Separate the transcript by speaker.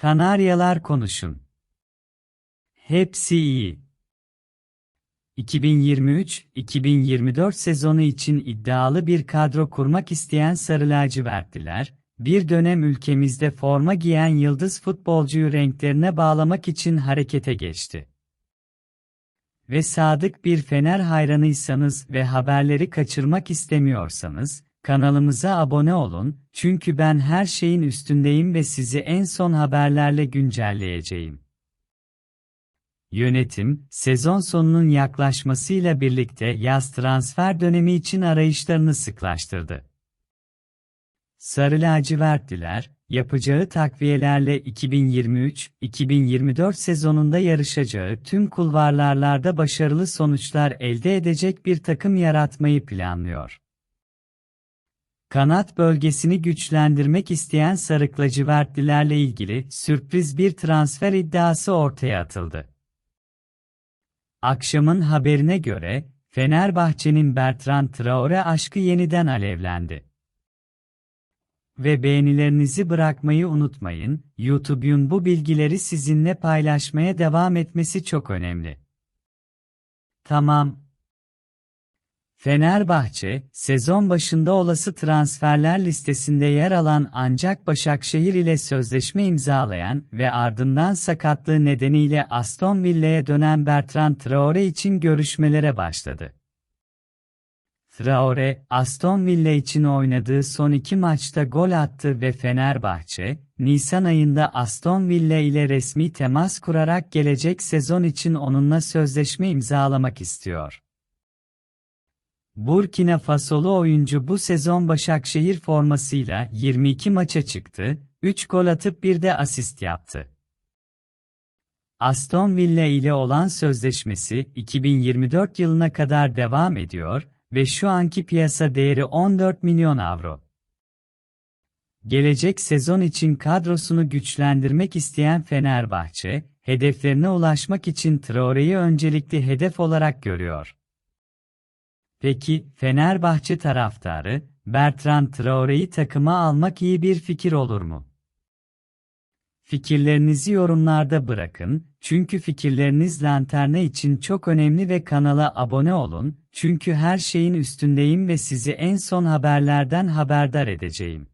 Speaker 1: Kanaryalar konuşun. Hepsi iyi. 2023-2024 sezonu için iddialı bir kadro kurmak isteyen Sarı lacivertliler, bir dönem ülkemizde forma giyen yıldız futbolcuyu renklerine bağlamak için harekete geçti. Ve sadık bir Fener hayranıysanız ve haberleri kaçırmak istemiyorsanız, kanalımıza abone olun, çünkü ben her şeyin üstündeyim ve sizi en son haberlerle güncelleyeceğim. Yönetim, sezon sonunun yaklaşmasıyla birlikte yaz transfer dönemi için arayışlarını sıklaştırdı. Sarı lacivertliler, yapacağı takviyelerle 2023-2024 sezonunda yarışacağı tüm kulvarlarda başarılı sonuçlar elde edecek bir takım yaratmayı planlıyor. Kanat bölgesini güçlendirmek isteyen Sarı lacivertlilerle ilgili sürpriz bir transfer iddiası ortaya atıldı. Akşamın haberine göre, Fenerbahçe'nin Bertrand Traore aşkı yeniden alevlendi. Ve beğenilerinizi bırakmayı unutmayın, YouTube'un bu bilgileri sizinle paylaşmaya devam etmesi çok önemli. Tamam. Fenerbahçe, sezon başında olası transferler listesinde yer alan ancak Başakşehir ile sözleşme imzalayan ve ardından sakatlığı nedeniyle Aston Villa'ya dönen Bertrand Traore için görüşmelere başladı. Traore, Aston Villa için oynadığı son iki maçta gol attı ve Fenerbahçe, Nisan ayında Aston Villa ile resmi temas kurarak gelecek sezon için onunla sözleşme imzalamak istiyor. Burkina Fasolu oyuncu bu sezon Başakşehir formasıyla 22 maça çıktı, 3 gol atıp bir de asist yaptı. Aston Villa ile olan sözleşmesi 2024 yılına kadar devam ediyor ve şu anki piyasa değeri 14 milyon avro. Gelecek sezon için kadrosunu güçlendirmek isteyen Fenerbahçe, hedeflerine ulaşmak için Traore'yi öncelikli hedef olarak görüyor. Peki, Fenerbahçe taraftarı, Bertrand Traore'yi takıma almak iyi bir fikir olur mu? Fikirlerinizi yorumlarda bırakın, çünkü fikirleriniz Lanterne için çok önemli ve kanala abone olun, çünkü her şeyin üstündeyim ve sizi en son haberlerden haberdar edeceğim.